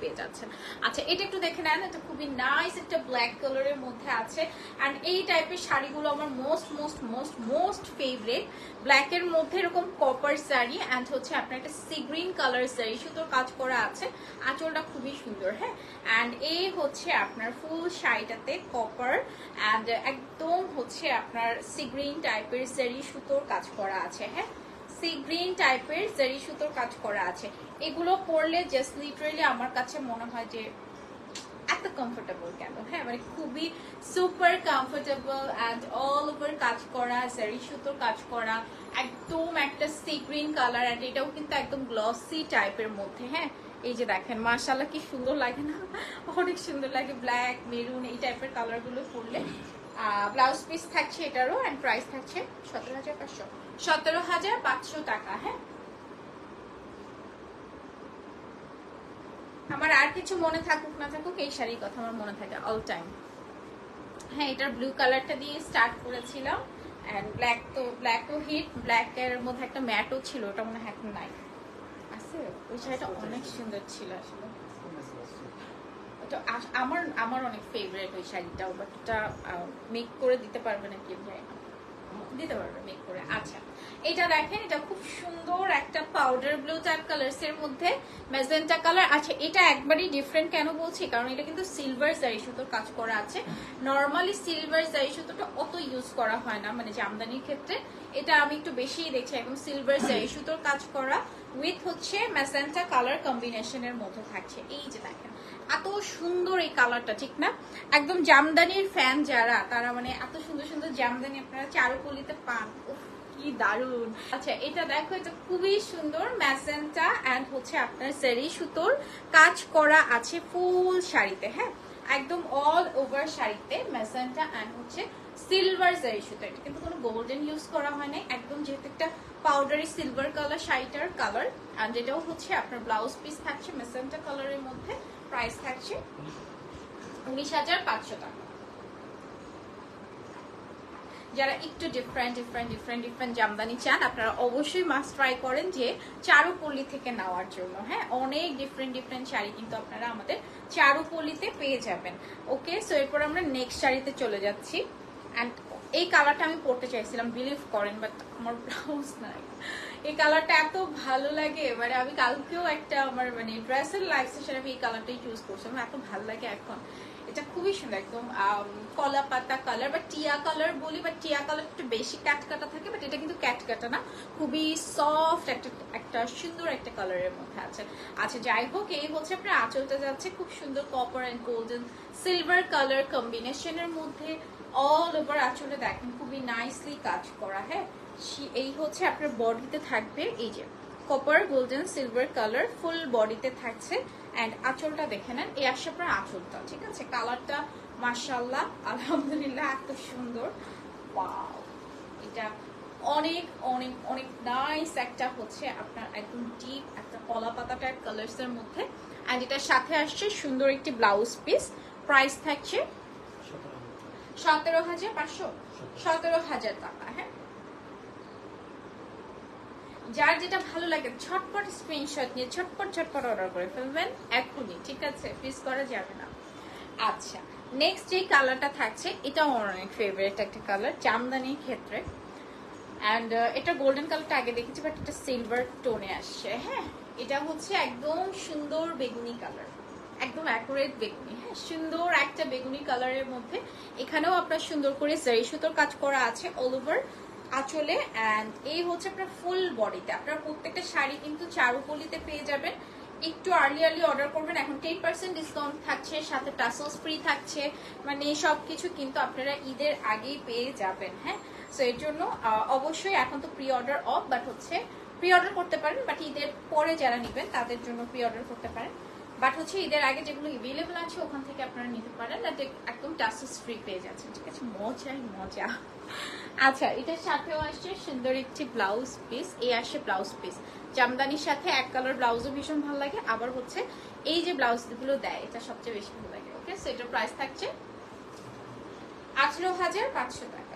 পেয়ে যাচ্ছেন। আচ্ছা এটা একটু দেখে নেন, এটা খুবই নাইস একটা ব্ল্যাক কালারের মধ্যে আছে। অ্যান্ড এই টাইপের শাড়িগুলো আমার most most most most favourite ব্ল্যাকের মধ্যে এরকম কপার শাড়ি অ্যান্ড হচ্ছে আপনার একটা সি গ্রিন কালার শাড়ি, সুতোর কাজ করা আছে। আঁচলটা খুবই সুন্দর হ্যাঁ? অ্যান্ড এই হচ্ছে আপনার ফুল শাড়িটাতে কপার অ্যান্ড একদম হচ্ছে আপনার সি গ্রিন টাইপের শাড়ি, সুতোর কাজ করা আছে হ্যাঁ? সি গ্রিন টাইপের জারি সুতোর কাজ করা আছে। এগুলো পরলে জাস্ট লিটারেলি আমার কাছে মনে হয় যে এত কমফোর্টেবল কেন? হ্যাঁ মানে খুবই super comfortable and all over কাজ করা, জারি সুতোর কাজ করা, একদম একটা সি গ্রিন কালার অ্যান্ড এটাও কিন্তু একদম গ্লসি টাইপের মধ্যে হ্যাঁ? এই যে দেখেন মার্শাল্লাহ কি সুন্দর লাগে না? অনেক সুন্দর লাগে ব্ল্যাক মেরুন এই টাইপের কালারগুলো পরলে। ব্লাউজ পিস থাকছে এটারও অ্যান্ড প্রাইস থাকছে সতেরো হাজার পাঁচশো। সতেরো হাজার পাঁচশো টাকা হ্যাঁ? আমার আর কিছু মনে থাকুক না থাকুক এই শাড়ির কথা আমার মনে থাকে অল টাইম হ্যাঁ এটার ব্লু কালারটা দিয়ে স্টার্ট করেছিলাম অ্যান্ড ব্ল্যাক তো ব্ল্যাকও হিট ব্ল্যাকের মধ্যে একটা ম্যাটও ছিল ওটা মনে হয় এখন নাই। আছে? ওই শাড়িটা অনেক সুন্দর ছিল আসলে। ওটা আমার আমার অনেক ফেভারিট ওই শাড়িটাও বাট ওটা মেক করে দিতে পারবে না কি ভাই দিতে পারবে মেক করে। আচ্ছা এটা দেখেন, এটা খুব সুন্দর একটা পাউডার ব্লু টাইপ কালার্স এর মধ্যে ম্যাজেন্টা কালার আচ্ছা এটা একবারই ডিফারেন্ট কেন বলছি? কারণ এটা কিন্তু সিলভার জারি সুতোর কাজ করা আছে। নর্মালি সিলভার জারি সুতোটা অত ইউজ করা হয় না মানে জামদানির ক্ষেত্রে। এটা আমি একটু বেশিই দেখছি, একদম সিলভার জারি সুতোর কাজ করা উইথ হচ্ছে ম্যাজেন্টা কালার কম্বিনেশনের মধ্যে থাকছে। এই যে দেখেন, এত সুন্দর এই কালারটা ঠিক না? একদম জামদানির ফ্যান যারা, তারা মানে এত সুন্দর সুন্দর জামদানি আপনারা চারুকলিতে পান কি দারুণ আচ্ছা এটা দেখো, এটা খুবই সুন্দর ম্যাজেন্টা অ্যান্ড হচ্ছে আপনার সেরি সুতোর কাজ করা আছে ফুল শাড়িতে হ্যাঁ? একদম অল ওভার শাড়িতে ম্যাজেন্টা অ্যান্ড হচ্ছে সিলভার জারি সুতো। এটা কিন্তু কোনো গোল্ডেন ইউজ করা হয় নাই। একদম যেহেতু একটা পাউডারি সিলভার কালার শাড়িটার কালার অ্যান্ড এটাও হচ্ছে আপনার ব্লাউজ পিস থাকছে মেসেন্টা কালারের মধ্যে প্রাইস থাকছে উনিশ হাজার পাঁচশো টাকা। যারা একটু different different different different jamdani চান, আপনারা অবশ্যই মাস্ট ট্রাই করেন যে চারুপল্লী থেকে নেওয়ার জন্য। হ্যাঁ অনেক ডিফারেন্ট ডিফারেন্ট শাড়ি কিন্তু আপনারা আমাদের চারুপল্লীতে পেয়ে যাবেন। ওকে সো এরপর আমরা নেক্সট শাড়িতে চলে যাচ্ছি। অ্যান্ড এই কালারটা আমি পড়তে চাইছিলাম বিলিভ করেন বাট আমার ব্লাউজ নাই। এই কালারটা এত ভালো লাগে মানে আমি কালকেও একটা আমার মানে ড্রেসের লাইফ সেশন আমি এই কালারটাই চুজ করছি আমার এত ভালো লাগে এখন। এটা খুবই সুন্দর, একদম কলা পাতা কালার বা টিয়া কালার বলি বা টিয়া কালার একটু বেশি ক্যাট কাটা থাকে বাট এটা কিন্তু ক্যাট কাটা না। খুবই সফট একটা একটা সুন্দর একটা কালারের মধ্যে আছে। আচ্ছা যাই হোক, এই হচ্ছে আপনার আঁচলটা যাচ্ছে খুব সুন্দর copper and golden silver colour কম্বিনেশনের মধ্যে। অল ওভার আঁচলে দেখেন, খুবই নাইসলি কাজ করা হ্যাঁ? এই হচ্ছে আপনার বডিতে থাকবে, এই যে copper golden silver colour full বডিতে থাকছে। অ্যান্ড আঁচলটা দেখে নেন, এই আসছে আপনার আঁচলটা, ঠিক আছে? কালারটা মার্শাল্লাহ আলহামদুলিল্লাহ, এত সুন্দর। এটা অনেক অনেক অনেক নাইস একটা হচ্ছে আপনার একদম ডিপ একটা কলা পাতা টাইপ কালার্স এর মধ্যে। অ্যান্ড এটার সাথে আসছে সুন্দর একটি ব্লাউজ পিস প্রাইস থাকছে সতেরো হাজার পাঁচশো সতেরো হাজার টাকা হ্যাঁ। যার যেটা ভালো লাগে ছটপট স্ক্রিনশট নিয়ে ছটপট ছটপট অর্ডার করে ফেলবেন। এখনই, ঠিক আছে? পিস করা যাবে না। আচ্ছা নেক্সট যে কালারটা থাকছে, এটাও অনেক ফেভারিট একটা কালার জামদানির ক্ষেত্রে। অ্যান্ড এটা গোল্ডেন কালারটা আগে দেখেছি বাট এটা সিলভার টোনে আসছে। হ্যাঁ এটা হচ্ছে একদম সুন্দর বেগুনি কালার একদম অ্যাকুরেট বেগুনি। হ্যাঁ সুন্দর একটা বেগুনি কালারের মধ্যে। এখানেও আপনার সুন্দর করে জারি সুতোর কাজ করা আছে অল ওভার আঁচলে। অ্যান্ড এই হচ্ছে আপনার ফুল বডিতে আপনার প্রত্যেকটা শাড়ি কিন্তু চারুপলিতে পেয়ে যাবেন। একটু আর্লি আর্লি অর্ডার করবেন। এখন টেন পার্সেন্ট ডিসকাউন্ট থাকছে, সাথে টাসলস ফ্রি থাকছে। মানে সব কিছু কিন্তু আপনারা ঈদের আগেই পেয়ে যাবেন। হ্যাঁ সো এর জন্য অবশ্যই এখন তো প্রি অর্ডার অফ বাট হচ্ছে প্রি অর্ডার করতে পারেন বাট ঈদের পরে যারা নেবেন, তাদের জন্য প্রি অর্ডার করতে পারেন। বাট হচ্ছে ঈদের আগে যেগুলো এভেলেবল আছে, ওখান থেকে আপনারা নিতে পারেন, আর একদম টাসলস ফ্রি পেয়ে যাচ্ছেন, ঠিক আছে? মজাই, মজা। আচ্ছা এটার সাথেও আসছে সুন্দর একটি ব্লাউজ পিস এই আসছে ব্লাউজ পিস জামদানির সাথে এক কালার ব্লাউজও ভীষণ ভালো লাগে, আবার হচ্ছে এই যে ব্লাউজগুলো দেয়, এটা সবচেয়ে বেশি ভালো লাগে ওকে সো এটার প্রাইস থাকছে আঠারো হাজার পাঁচশো টাকা।